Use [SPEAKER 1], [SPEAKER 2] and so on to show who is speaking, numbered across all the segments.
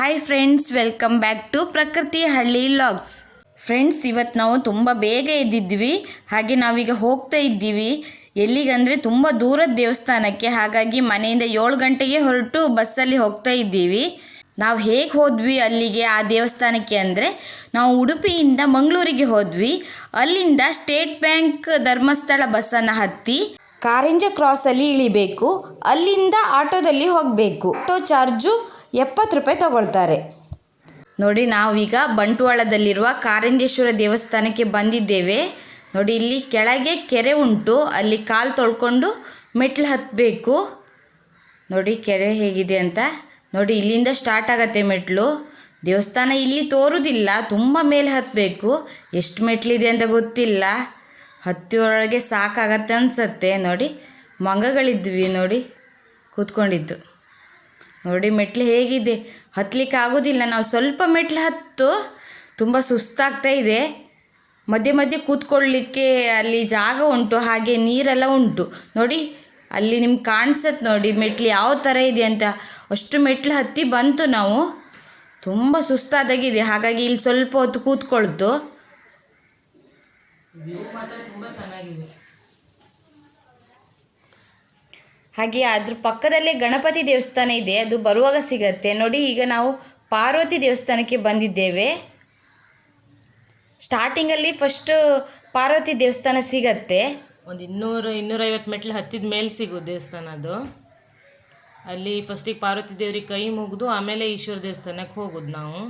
[SPEAKER 1] Hi friends welcome back to ಪ್ರಕೃತಿ ಹಳ್ಳಿ logs friends ಇವತ್ತು ನಾವು ತುಂಬ ಬೇಗ ಎದ್ದಿದ್ವಿ. ಹಾಗೆ ನಾವೀಗ ಹೋಗ್ತಾ ಇದ್ದೀವಿ. ಎಲ್ಲಿಗಂದರೆ ತುಂಬ ದೂರದ ದೇವಸ್ಥಾನಕ್ಕೆ. ಹಾಗಾಗಿ ಮನೆಯಿಂದ ಏಳು ಗಂಟೆಗೆ ಹೊರಟು ಬಸ್ಸಲ್ಲಿ ಹೋಗ್ತಾ ಇದ್ದೀವಿ. ನಾವು ಹೇಗೆ ಹೋದ್ವಿ ಅಲ್ಲಿಗೆ, ಆ ದೇವಸ್ಥಾನಕ್ಕೆ ಅಂದರೆ, ನಾವು ಉಡುಪಿಯಿಂದ ಮಂಗಳೂರಿಗೆ ಹೋದ್ವಿ. ಅಲ್ಲಿಂದ ಸ್ಟೇಟ್ ಬ್ಯಾಂಕ್ ಧರ್ಮಸ್ಥಳ ಬಸ್ಸನ್ನು ಹತ್ತಿ ಕಾರಂಜ ಕ್ರಾಸಲ್ಲಿ ಇಳಿಬೇಕು. ಅಲ್ಲಿಂದ ಆಟೋದಲ್ಲಿ ಹೋಗಬೇಕು. ಆಟೋ ಚಾರ್ಜು ಎಪ್ಪತ್ತು ರೂಪಾಯಿ ತಗೊಳ್ತಾರೆ. ನೋಡಿ, ನಾವೀಗ ಬಂಟ್ವಾಳದಲ್ಲಿರುವ ಕಾರಂಜೇಶ್ವರ ದೇವಸ್ಥಾನಕ್ಕೆ ಬಂದಿದ್ದೇವೆ. ನೋಡಿ, ಇಲ್ಲಿ ಕೆಳಗೆ ಕೆರೆ ಉಂಟು. ಅಲ್ಲಿ ಕಾಲು ತೊಳ್ಕೊಂಡು ಮೆಟ್ಲು ಹತ್ತಬೇಕು ನೋಡಿ, ಕೆರೆ ಹೇಗಿದೆ ಅಂತ. ನೋಡಿ, ಇಲ್ಲಿಂದ ಸ್ಟಾರ್ಟ್ ಆಗತ್ತೆ ಮೆಟ್ಲು. ದೇವಸ್ಥಾನ ಇಲ್ಲಿ ತೋರುವುದಿಲ್ಲ ತುಂಬ ಮೇಲೆ ಹತ್ತಬೇಕು ಎಷ್ಟು ಮೆಟ್ಲಿದೆ ಅಂತ ಗೊತ್ತಿಲ್ಲ. ಹತ್ತಿಯೊಳಗೆ ಸಾಕಾಗತ್ತೆ ಅನಿಸತ್ತೆ. ನೋಡಿ, ಮಂಗಗಳಿದ್ವಿ ನೋಡಿ, ಕೂತ್ಕೊಂಡಿದ್ದು. ನೋಡಿ, ಮೆಟ್ಲು ಹೇಗಿದೆ. ಹತ್ತಲಿಕ್ಕೆ ಆಗೋದಿಲ್ಲ. ನಾವು ಸ್ವಲ್ಪ ಮೆಟ್ಲು ಹತ್ತು, ತುಂಬ ಸುಸ್ತಾಗ್ತಾ ಇದೆ. ಮಧ್ಯೆ ಮಧ್ಯೆ ಕೂತ್ಕೊಳ್ಳಿಕ್ಕೆ ಅಲ್ಲಿ ಜಾಗ ಉಂಟು, ಹಾಗೆ ನೀರೆಲ್ಲ ಉಂಟು. ನೋಡಿ, ಅಲ್ಲಿ ನಿಮ್ಗೆ ಕಾಣಿಸತ್ತೆ ನೋಡಿ, ಮೆಟ್ಲು ಯಾವ ಥರ ಇದೆ ಅಂತ. ಅಷ್ಟು ಮೆಟ್ಲು ಹತ್ತಿ ಬಂತು ನಾವು. ತುಂಬ ಸುಸ್ತಾದಾಗಿದೆ. ಹಾಗಾಗಿ ಇಲ್ಲಿ ಸ್ವಲ್ಪ ಹೊತ್ತು ಕೂತ್ಕೊಳ್ತು. ಹಾಗೆ ಅದ್ರ ಪಕ್ಕದಲ್ಲೇ ಗಣಪತಿ ದೇವಸ್ಥಾನ ಇದೆ, ಅದು ಬರುವಾಗ ಸಿಗತ್ತೆ. ನೋಡಿ, ಈಗ ನಾವು ಪಾರ್ವತಿ ದೇವಸ್ಥಾನಕ್ಕೆ ಬಂದಿದ್ದೇವೆ. ಸ್ಟಾರ್ಟಿಂಗಲ್ಲಿ ಫಸ್ಟು ಪಾರ್ವತಿ ದೇವಸ್ಥಾನ ಸಿಗತ್ತೆ.
[SPEAKER 2] ಒಂದು ಇನ್ನೂರು, ಇನ್ನೂರೈವತ್ತು ಮೆಟ್ಲು ಹತ್ತಿದ ಮೇಲೆ ಸಿಗೋ ದೇವಸ್ಥಾನ ಅದು. ಅಲ್ಲಿ ಫಸ್ಟಿಗೆ ಪಾರ್ವತಿ ದೇವ್ರಿಗೆ ಕೈ ಮುಗಿದು ಆಮೇಲೆ ಈಶ್ವರ ದೇವಸ್ಥಾನಕ್ಕೆ ಹೋಗೋದು ನಾವು.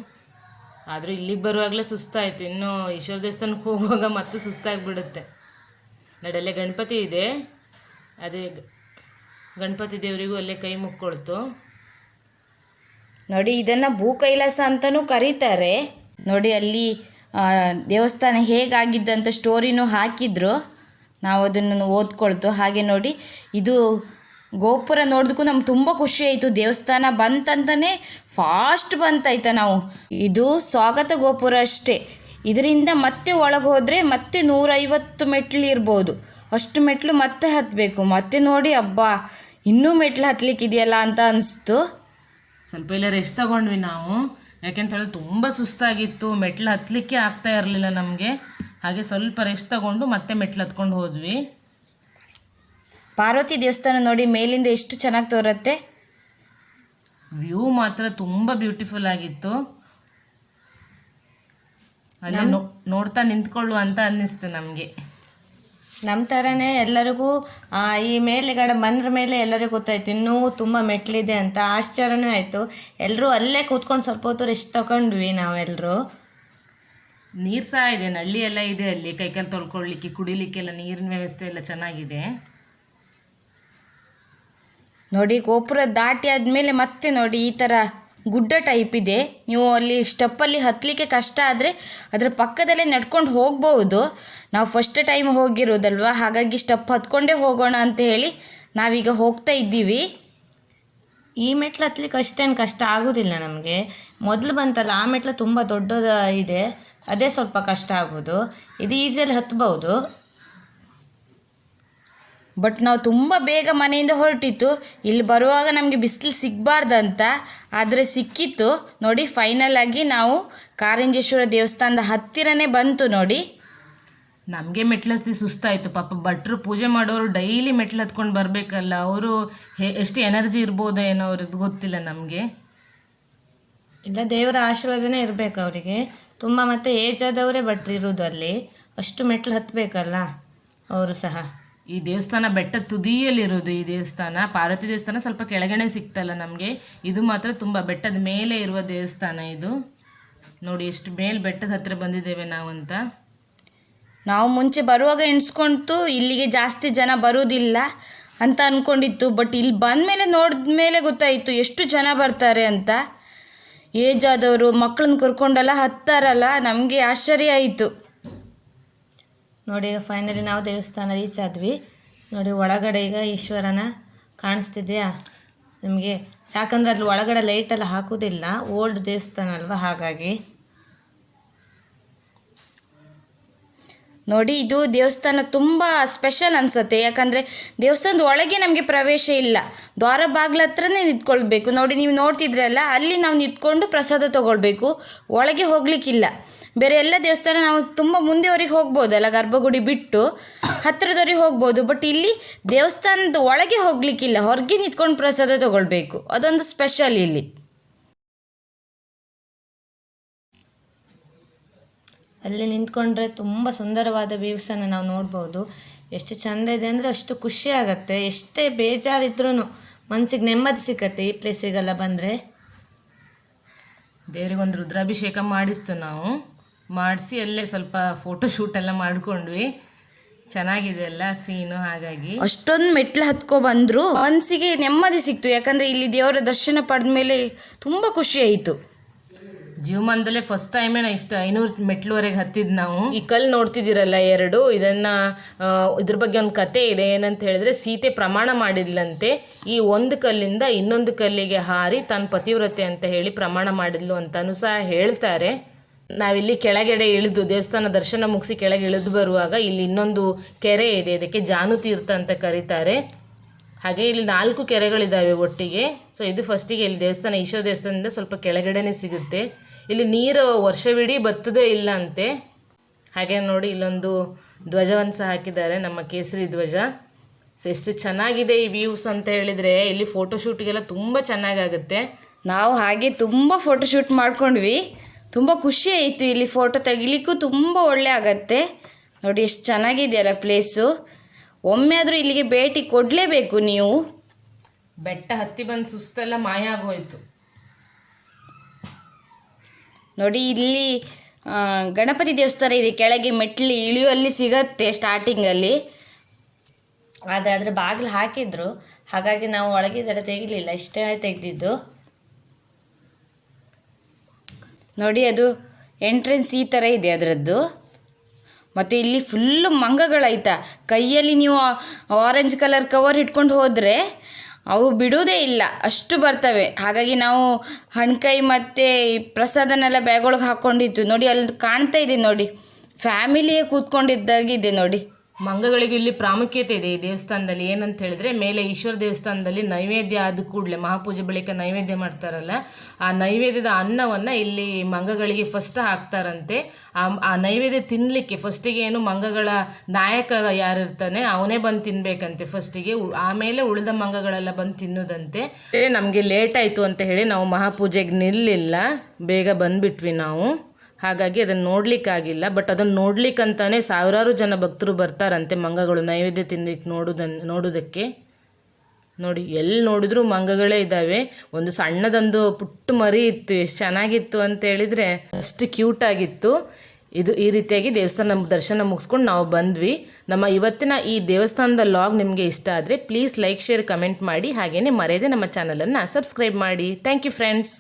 [SPEAKER 2] ಆದರೂ ಇಲ್ಲಿಗೆ ಬರುವಾಗಲೇ ಸುಸ್ತಾಯಿತು. ಇನ್ನು ಈಶ್ವರ ದೇವಸ್ಥಾನಕ್ಕೆ ಹೋಗುವಾಗ ಮತ್ತೆ ಸುಸ್ತಾಗಿಬಿಡುತ್ತೆ. ನಡಲ್ಲೇ ಗಣಪತಿ ಇದೆ. ಅದೇ ಗಣಪತಿ ದೇವರಿಗೂ ಅಲ್ಲೇ ಕೈ ಮುಕ್ಕೊಳ್ತು.
[SPEAKER 1] ನೋಡಿ, ಇದನ್ನು ಭೂ ಕೈಲಾಸ ಅಂತಲೂ ಕರೀತಾರೆ. ನೋಡಿ, ಅಲ್ಲಿ ದೇವಸ್ಥಾನ ಹೇಗಾಗಿದ್ದಂಥ ಸ್ಟೋರಿನೂ ಹಾಕಿದ್ರು. ನಾವು ಅದನ್ನು ಓದ್ಕೊಳ್ತು. ಹಾಗೆ ನೋಡಿ, ಇದು ಗೋಪುರ ನೋಡಿದಕ್ಕೂ ನಮ್ಗೆ ತುಂಬ ಖುಷಿ ಆಯಿತು. ದೇವಸ್ಥಾನ ಬಂತಂತಲೇ ಫಾಸ್ಟ್ ಬಂತಾಯ್ತ ನಾವು. ಇದು ಸ್ವಾಗತ ಗೋಪುರ ಅಷ್ಟೇ. ಇದರಿಂದ ಮತ್ತೆ ಒಳಗೆ ಹೋದರೆ ಮತ್ತೆ ನೂರೈವತ್ತು ಮೆಟ್ಲು ಇರ್ಬೋದು. ಅಷ್ಟು ಮೆಟ್ಲು ಮತ್ತೆ ಹತ್ತಬೇಕು ಮತ್ತೆ ನೋಡಿ ಅಬ್ಬಾ ಇನ್ನೂ ಮೆಟ್ಲು ಹತ್ಲಿಕ್ಕಿದೆಯಲ್ಲ ಅಂತ ಅನಿಸ್ತು.
[SPEAKER 2] ಸ್ವಲ್ಪ ಇಲ್ಲ ರೆಸ್ಟ್ ತಗೊಂಡ್ವಿ ನಾವು? ಯಾಕೆಂತ ಹೇಳಿದ್ರೆ ತುಂಬ ಸುಸ್ತಾಗಿತ್ತು. ಮೆಟ್ಲು ಹತ್ತಲಿಕ್ಕೆ ಆಗ್ತಾ ಇರಲಿಲ್ಲ ನಮಗೆ. ಹಾಗೆ ಸ್ವಲ್ಪ ರೆಸ್ಟ್ ತಗೊಂಡು ಮತ್ತೆ ಮೆಟ್ಲು ಹತ್ಕೊಂಡು ಹೋದ್ವಿ.
[SPEAKER 1] ಪಾರ್ವತಿ ದೇವಸ್ಥಾನ ನೋಡಿ ಮೇಲಿಂದ ಎಷ್ಟು ಚೆನ್ನಾಗಿ ತೋರುತ್ತೆ.
[SPEAKER 2] ವ್ಯೂ ಮಾತ್ರ ತುಂಬ ಬ್ಯೂಟಿಫುಲ್ ಆಗಿತ್ತು. ಅಲ್ಲಿ ನೋ- ನೋಡ್ತಾ ನಿಂತ್ಕೊಳ್ಳು ಅಂತ ಅನ್ನಿಸ್ತು ನಮಗೆ.
[SPEAKER 3] ನಮ್ಮ ಥರನೇ ಎಲ್ಲರಿಗೂ ಈ ಮೇಲೆಗಡೆ ಬಂದ್ರ ಮೇಲೆ ಎಲ್ಲರಿಗೂ ಗೊತ್ತಾಯ್ತು. ಇನ್ನೂ ತುಂಬ ಮೆಟ್ಲಿದೆ ಅಂತ ಆಶ್ಚರ್ಯನೂ ಆಯಿತು. ಎಲ್ಲರೂ ಅಲ್ಲೇ ಕೂತ್ಕೊಂಡು ಸ್ವಲ್ಪ ಹೊತ್ತು ರೆಸ್ಟ್ ತಗೊಂಡ್ವಿ ನಾವೆಲ್ಲರೂ
[SPEAKER 2] ನೀರು ಸಹ ಇದೆ ನಳ್ಳಿ ಎಲ್ಲ ಇದೆ ಅಲ್ಲಿ. ಕೈಕಾಲು ತೊಳ್ಕೊಳ್ಳಿಕ್ಕೆ ಕುಡಿಲಿಕ್ಕೆಲ್ಲ ನೀರಿನ ವ್ಯವಸ್ಥೆ ಎಲ್ಲ ಚೆನ್ನಾಗಿದೆ.
[SPEAKER 1] ನೋಡಿ ಗೋಪುರ ದಾಟಿ ಆದಮೇಲೆ ಮತ್ತೆ ನೋಡಿ ಈ ಥರ ಗುಡ್ಡ ಟೈಪ್ ಇದೆ. ನೀವು ಅಲ್ಲಿ ಸ್ಟೆಪ್ಪಲ್ಲಿ ಹತ್ತಲಿಕ್ಕೆ ಕಷ್ಟ ಆದರೆ ಅದರ ಪಕ್ಕದಲ್ಲೇ ನಡ್ಕೊಂಡು ಹೋಗ್ಬೋದು. ನಾವು ಫಸ್ಟ್ ಟೈಮ್ ಹೋಗಿರೋದಲ್ವ? ಹಾಗಾಗಿ ಸ್ಟೆಪ್ ಹತ್ಕೊಂಡೇ ಹೋಗೋಣ ಅಂತ ಹೇಳಿ ನಾವೀಗ ಹೋಗ್ತಾ ಇದ್ದೀವಿ.
[SPEAKER 3] ಈ ಮೆಟ್ಲು ಹತ್ಲಿಕ್ಕೆ ಅಷ್ಟೇನು ಕಷ್ಟ ಆಗೋದಿಲ್ಲ ನಮಗೆ. ಮೊದಲು ಬಂತಲ್ಲ, ಆ ಮೆಟ್ಲು ತುಂಬ ದೊಡ್ಡದ ಇದೆ. ಅದೇ ಸ್ವಲ್ಪ ಕಷ್ಟ ಆಗೋದು. ಇದು ಈಸಿಯಲ್ಲಿ ಹತ್ಬೋದು.
[SPEAKER 1] ಬಟ್ ನಾವು ತುಂಬ ಬೇಗ ಮನೆಯಿಂದ ಹೊರಟಿತ್ತು. ಇಲ್ಲಿ ಬರುವಾಗ ನಮಗೆ ಬಿಸಿಲು ಸಿಗಬಾರ್ದಂತ. ಆದರೆ ಸಿಕ್ಕಿತ್ತು. ನೋಡಿ ಫೈನಲ್ ಆಗಿ ನಾವು ಕಾರಂಜೇಶ್ವರ ದೇವಸ್ಥಾನದ ಹತ್ತಿರನೇ ಬಂತು ನೋಡಿ.
[SPEAKER 2] ನಮಗೆ ಮೆಟ್ಲಸ್ತಿ ಸುಸ್ತಾಯಿತು. ಪಾಪ ಭಟ್ರು ಪೂಜೆ ಮಾಡೋರು ಡೈಲಿ ಮೆಟ್ಲು ಹತ್ಕೊಂಡು ಬರಬೇಕಲ್ಲ. ಅವರು ಎಷ್ಟು ಎನರ್ಜಿ ಇರ್ಬೋದೋ ಏನೋ ಅವ್ರದ್ದು ಗೊತ್ತಿಲ್ಲ ನಮಗೆ.
[SPEAKER 3] ಇಲ್ಲ ದೇವರ ಆಶೀರ್ವಾದನೇ ಇರಬೇಕು ಅವರಿಗೆ. ತುಂಬ ಮತ್ತು ಏಜ್ ಆದವರೇ ಭಟ್ರು ಇರೋದು ಅಲ್ಲಿ. ಅಷ್ಟು ಮೆಟ್ಲು ಹತ್ತಬೇಕಲ್ಲ ಅವರು ಸಹ.
[SPEAKER 2] ಈ ದೇವಸ್ಥಾನ ಬೆಟ್ಟದ ತುದಿಯಲ್ಲಿರೋದು ಈ ದೇವಸ್ಥಾನ. ಪಾರ್ವತಿ ದೇವಸ್ಥಾನ ಸ್ವಲ್ಪ ಕೆಳಗಡೆ ಸಿಕ್ತಲ್ಲ ನಮಗೆ. ಇದು ಮಾತ್ರ ತುಂಬ ಬೆಟ್ಟದ ಮೇಲೆ ಇರುವ ದೇವಸ್ಥಾನ ಇದು. ನೋಡಿ ಎಷ್ಟು ಮೇಲೆ ಬೆಟ್ಟದ ಹತ್ರ ಬಂದಿದ್ದೇವೆ ನಾವಂತ.
[SPEAKER 1] ನಾವು ಮುಂಚೆ ಬರುವಾಗ ಎಣಿಸ್ಕೊಂತು ಇಲ್ಲಿಗೆ ಜಾಸ್ತಿ ಜನ ಬರೋದಿಲ್ಲ ಅಂತ ಅಂದ್ಕೊಂಡಿತ್ತು ಬಟ್ ಇಲ್ಲಿ ಬಂದ ಮೇಲೆ ನೋಡಿದ ಮೇಲೆ ಗೊತ್ತಾಯಿತು ಎಷ್ಟು ಜನ ಬರ್ತಾರೆ ಅಂತ. ಏಜ್ ಆದವರು ಮಕ್ಕಳನ್ನ ಕರ್ಕೊಂಡೆಲ್ಲ ಹತ್ತಾರಲ್ಲ, ನಮಗೆ ಆಶ್ಚರ್ಯ ಆಯಿತು.
[SPEAKER 3] ನೋಡಿ ಈಗ ಫೈನಲಿ ನಾವು ದೇವಸ್ಥಾನ ರೀಚ್ ಆದ್ವಿ. ನೋಡಿ, ಒಳಗಡೆ ಈಗ ಈಶ್ವರನ ಕಾಣಿಸ್ತಿದೆಯಾ? ನಿಮಗೆ, ಯಾಕಂದ್ರೆ ಅಲ್ಲಿ ಒಳಗಡೆ ಲೈಟೆಲ್ಲ ಹಾಕೋದಿಲ್ಲ. ಓಲ್ಡ್ ದೇವಸ್ಥಾನ ಅಲ್ವಾ ಹಾಗಾಗಿ.
[SPEAKER 1] ನೋಡಿ, ಇದು ದೇವಸ್ಥಾನ ತುಂಬ ಸ್ಪೆಷಲ್ ಅನಿಸುತ್ತೆ. ಯಾಕಂದರೆ ದೇವಸ್ಥಾನದ ಒಳಗೆ ನಮಗೆ ಪ್ರವೇಶ ಇಲ್ಲ. ದ್ವಾರ ಬಾಗ್ಲ ಹತ್ರನೇ ನಿಂತ್ಕೊಳ್ಬೇಕು. ನೋಡಿ, ನೀವು ನೋಡ್ತಿದ್ರಲ್ಲ, ಅಲ್ಲಿ ನಾವು ನಿಂತ್ಕೊಂಡು ಪ್ರಸಾದ ತಗೊಳ್ಬೇಕು. ಒಳಗೆ ಹೋಗ್ಲಿಕ್ಕಿಲ್ಲ. ಬೇರೆ ಎಲ್ಲ ದೇವಸ್ಥಾನ ನಾವು ತುಂಬ ಮುಂದೆವರೆಗೆ ಹೋಗ್ಬೋದಲ್ಲ ಗರ್ಭಗುಡಿ ಬಿಟ್ಟು ಹತ್ತಿರದವರೆಗೆ ಹೋಗ್ಬೋದು ಬಟ್ ಇಲ್ಲಿ ದೇವಸ್ಥಾನದ ಒಳಗೆ ಹೋಗ್ಲಿಕ್ಕಿಲ್ಲ, ಹೊರಗೆ ನಿಂತ್ಕೊಂಡು ಪ್ರಸಾದ ತಗೊಳ್ಬೇಕು, ಅದೊಂದು ಸ್ಪೆಷಲ್ ಇಲ್ಲಿ.
[SPEAKER 3] ಅಲ್ಲಿ ನಿಂತ್ಕೊಂಡ್ರೆ ತುಂಬ ಸುಂದರವಾದ ವ್ಯೂಸನ್ನು ನಾವು ನೋಡ್ಬೋದು. ಎಷ್ಟು ಚಂದ ಇದೆ ಅಂದರೆ ಅಷ್ಟು ಖುಷಿ ಆಗುತ್ತೆ, ಎಷ್ಟೇ ಬೇಜಾರಿದ್ರೂ ಮನಸ್ಸಿಗೆ ನೆಮ್ಮದಿ ಸಿಕ್ಕತ್ತೆ ಈ ಪ್ಲೇಸಿಗೆಲ್ಲ ಬಂದರೆ.
[SPEAKER 2] ದೇವರಿಗೊಂದು ರುದ್ರಾಭಿಷೇಕ ಮಾಡಿಸ್ತು ನಾವು. ಮಾಡಿಸಿ ಅಲ್ಲೇ ಸ್ವಲ್ಪ ಫೋಟೋ ಶೂಟ್ ಎಲ್ಲ ಮಾಡ್ಕೊಂಡ್ವಿ. ಚೆನ್ನಾಗಿದೆ ಅಲ್ಲ ಸೀನು ಹಾಗಾಗಿ.
[SPEAKER 1] ಅಷ್ಟೊಂದು ಮೆಟ್ಲು ಹತ್ಕೊ ಬಂದ್ರು. ಮನಸ್ಸಿಗೆ ನೆಮ್ಮದಿ ಸಿಕ್ತು. ಯಾಕಂದ್ರೆ ಇಲ್ಲಿ ದೇವರ ದರ್ಶನ ಪಡೆದ ಮೇಲೆ ತುಂಬ ಖುಷಿ ಆಯಿತು.
[SPEAKER 2] ಜೀವಮಾನದಲ್ಲೇ ಫಸ್ಟ್ ಟೈಮೇ ನಾ ಇಷ್ಟ ಐನೂರು ಮೆಟ್ಲುವರೆಗೆ ಹತ್ತಿದ್ದು ನಾವು. ಈ ಕಲ್ಲು ನೋಡ್ತಿದ್ದೀರಲ್ಲ ಎರಡು. ಇದನ್ನ ಆ, ಇದ್ರ ಬಗ್ಗೆ ಒಂದು ಕತೆ ಇದೆ. ಏನಂತ ಹೇಳಿದ್ರೆ ಸೀತೆ ಪ್ರಮಾಣ ಮಾಡಿದ್ಲಂತೆ. ಈ ಒಂದು ಕಲ್ಲಿಂದ ಇನ್ನೊಂದು ಕಲ್ಲಿಗೆ ಹಾರಿ ತನ್ನ ಪತಿವ್ರತೆ ಅಂತ ಹೇಳಿ ಪ್ರಮಾಣ ಮಾಡಿದ್ಲು ಅಂತಾನು ಸಹ ಹೇಳ್ತಾರೆ. ನಾವಿಲ್ಲಿ ಕೆಳಗಡೆ ಇಳಿದು ದೇವಸ್ಥಾನ ದರ್ಶನ ಮುಗಿಸಿ ಕೆಳಗೆ ಇಳಿದು ಬರುವಾಗ ಇಲ್ಲಿ ಇನ್ನೊಂದು ಕೆರೆ ಇದೆ, ಇದಕ್ಕೆ ಜಾನು ತೀರ್ಥ ಅಂತ ಕರೀತಾರೆ. ಹಾಗೆ ಇಲ್ಲಿ ನಾಲ್ಕು ಕೆರೆಗಳಿದ್ದಾವೆ ಒಟ್ಟಿಗೆ. ಸೊ ಇದು ಫಸ್ಟಿಗೆ ಇಲ್ಲಿ ದೇವಸ್ಥಾನ ಈಶೋ ದೇವಸ್ಥಾನದಿಂದ ಸ್ವಲ್ಪ ಕೆಳಗಡೆನೇ ಸಿಗುತ್ತೆ. ಇಲ್ಲಿ ನೀರು ವರ್ಷವಿಡೀ ಬತ್ತದೇ ಇಲ್ಲ ಅಂತೆ ಹಾಗೆ ನೋಡಿ, ಇಲ್ಲೊಂದು ಧ್ವಜವನ್ನು ಸಹ ಹಾಕಿದ್ದಾರೆ ನಮ್ಮ ಕೇಸರಿ ಧ್ವಜ. ಸೊ ಎಷ್ಟು ಚೆನ್ನಾಗಿದೆ ಈ ವ್ಯೂವ್ಸ್ ಅಂತ ಹೇಳಿದರೆ, ಇಲ್ಲಿ ಫೋಟೋಶೂಟಿಗೆಲ್ಲ ತುಂಬ ಚೆನ್ನಾಗಾಗುತ್ತೆ.
[SPEAKER 1] ನಾವು ಹಾಗೆ ತುಂಬ ಫೋಟೋಶೂಟ್ ಮಾಡ್ಕೊಂಡ್ವಿ. ತುಂಬ ಖುಷಿ ಆಯಿತು ಇಲ್ಲಿ ಫೋಟೋ ತೆಗಿಲಿಕ್ಕೂ ತುಂಬ ಒಳ್ಳೆ ಆಗತ್ತೆ. ನೋಡಿ ಎಷ್ಟು ಚೆನ್ನಾಗಿದೆಯಲ್ಲ ಪ್ಲೇಸು ಒಮ್ಮೆ ಆದರೂ ಇಲ್ಲಿಗೆ ಭೇಟಿ ಕೊಡಲೇಬೇಕು ನೀವು.
[SPEAKER 2] ಬೆಟ್ಟ ಹತ್ತಿ ಬಂದು ಸುಸ್ತೆಲ್ಲ ಮಾಯ ಆಗೋಯ್ತು.
[SPEAKER 1] ನೋಡಿ ಇಲ್ಲಿ ಗಣಪತಿ ದೇವಸ್ಥಾನ ಇದೆ. ಕೆಳಗೆ ಮೆಟ್ಲಿ ಇಳಿಯುವಲ್ಲಿ ಸಿಗತ್ತೆ ಸ್ಟಾರ್ಟಿಂಗಲ್ಲಿ
[SPEAKER 3] ಆದರೆ ಅದರ ಬಾಗಿಲು ಹಾಕಿದ್ರು. ಹಾಗಾಗಿ ನಾವು ಒಳಗಿದ್ದೆಲ್ಲ ತೆಗಿಲಿಲ್ಲ. ಇಷ್ಟೇ ತೆಗೆದಿದ್ದು.
[SPEAKER 1] ನೋಡಿ ಅದು ಎಂಟ್ರೆನ್ಸ್ ಈ ಥರ ಇದೆ ಅದರದ್ದು. ಮತ್ತು ಇಲ್ಲಿ ಫುಲ್ಲು ಮಂಗಗಳಾಯ್ತಾ ಕೈಯಲ್ಲಿ ನೀವು ಆರೆಂಜ್ ಕಲರ್ ಕವರ್ ಇಟ್ಕೊಂಡು ಹೋದರೆ ಅವು ಬಿಡುವುದೇ ಇಲ್ಲ. ಅಷ್ಟು ಬರ್ತವೆ. ಹಾಗಾಗಿ ನಾವು ಹಣ್ಕಾಯಿ ಮತ್ತು ಪ್ರಸಾದನೆಲ್ಲ ಬ್ಯಾಗೊಳಗೆ ಹಾಕ್ಕೊಂಡಿತ್ತು ನೋಡಿ ಅಲ್ಲಿ ಕಾಣ್ತಾ ಇದೆ ನೋಡಿ. ಫ್ಯಾಮಿಲಿಯೇ ಕೂತ್ಕೊಂಡಿದ್ದಾಗಿದೆ ನೋಡಿ.
[SPEAKER 2] ಮಂಗಗಳಿಗೆ ಇಲ್ಲಿ ಪ್ರಾಮುಖ್ಯತೆ ಇದೆ ಈ ದೇವಸ್ಥಾನದಲ್ಲಿ. ಏನಂತ ಹೇಳಿದ್ರೆ, ಮೇಲೆ ಈಶ್ವರ ದೇವಸ್ಥಾನದಲ್ಲಿ ನೈವೇದ್ಯ ಆದ ಕೂಡಲೇ, ಮಹಾಪೂಜೆ ಬಳಿಕ ನೈವೇದ್ಯ ಮಾಡ್ತಾರಲ್ಲ, ಆ ನೈವೇದ್ಯದ ಅನ್ನವನ್ನು ಇಲ್ಲಿ ಮಂಗಗಳಿಗೆ ಫಸ್ಟ್ ಹಾಕ್ತಾರಂತೆ. ಆ ನೈವೇದ್ಯ ತಿನ್ನಲಿಕ್ಕೆ ಫಸ್ಟಿಗೆ ಏನು ಮಂಗಗಳ ನಾಯಕ ಯಾರಿರ್ತಾನೆ, ಅವನೇ ಬಂದು ತಿನ್ಬೇಕಂತೆ ಫಸ್ಟಿಗೆ ಆಮೇಲೆ ಉಳಿದ ಮಂಗಗಳೆಲ್ಲ ಬಂದು ತಿನ್ನೋದಂತೆ. ನಮಗೆ ಲೇಟ್ ಆಯಿತು ಅಂತ ಹೇಳಿ ನಾವು ಮಹಾಪೂಜೆಗೆ ನಿಲ್ಲಿಲ್ಲ. ಬೇಗ ಬಂದ್ಬಿಟ್ವಿ ನಾವು. ಹಾಗಾಗಿ ಅದನ್ನು ನೋಡಲಿಕ್ಕಾಗಿಲ್ಲ ಬಟ್ ಅದನ್ನು ನೋಡ್ಲಿಕ್ಕಂತಾನೆ ಸಾವಿರಾರು ಜನ ಭಕ್ತರು ಬರ್ತಾರಂತೆ ಮಂಗಗಳು ನೈವೇದ್ಯ ತಿಂದು ನೋಡುದನ್, ನೋಡೋದಕ್ಕೆ. ನೋಡಿ ಎಲ್ಲಿ ನೋಡಿದ್ರೂ ಮಂಗಗಳೇ ಇದ್ದಾವೆ ಒಂದು ಸಣ್ಣದೊಂದು ಪುಟ್ಟ ಮರಿ ಇತ್ತು, ಎಷ್ಟು ಚೆನ್ನಾಗಿತ್ತು ಅಂತ ಹೇಳಿದರೆ ಅಷ್ಟು ಕ್ಯೂಟ್ ಆಗಿತ್ತು. ಇದು ಈ ರೀತಿಯಾಗಿ ದೇವಸ್ಥಾನ ದರ್ಶನ ಮುಗಿಸ್ಕೊಂಡು ನಾವು ಬಂದ್ವಿ. ನಮ್ಮ ಇವತ್ತಿನ ಈ ದೇವಸ್ಥಾನದ ಲಾಗ್ ನಿಮಗೆ ಇಷ್ಟ ಆದರೆ ಪ್ಲೀಸ್ ಲೈಕ್ ಶೇರ್ ಕಮೆಂಟ್ ಮಾಡಿ. ಹಾಗೆಯೇ ಮರೆಯದೆ ನಮ್ಮ ಚಾನಲನ್ನು ಸಬ್ಸ್ಕ್ರೈಬ್ ಮಾಡಿ. Thank you friends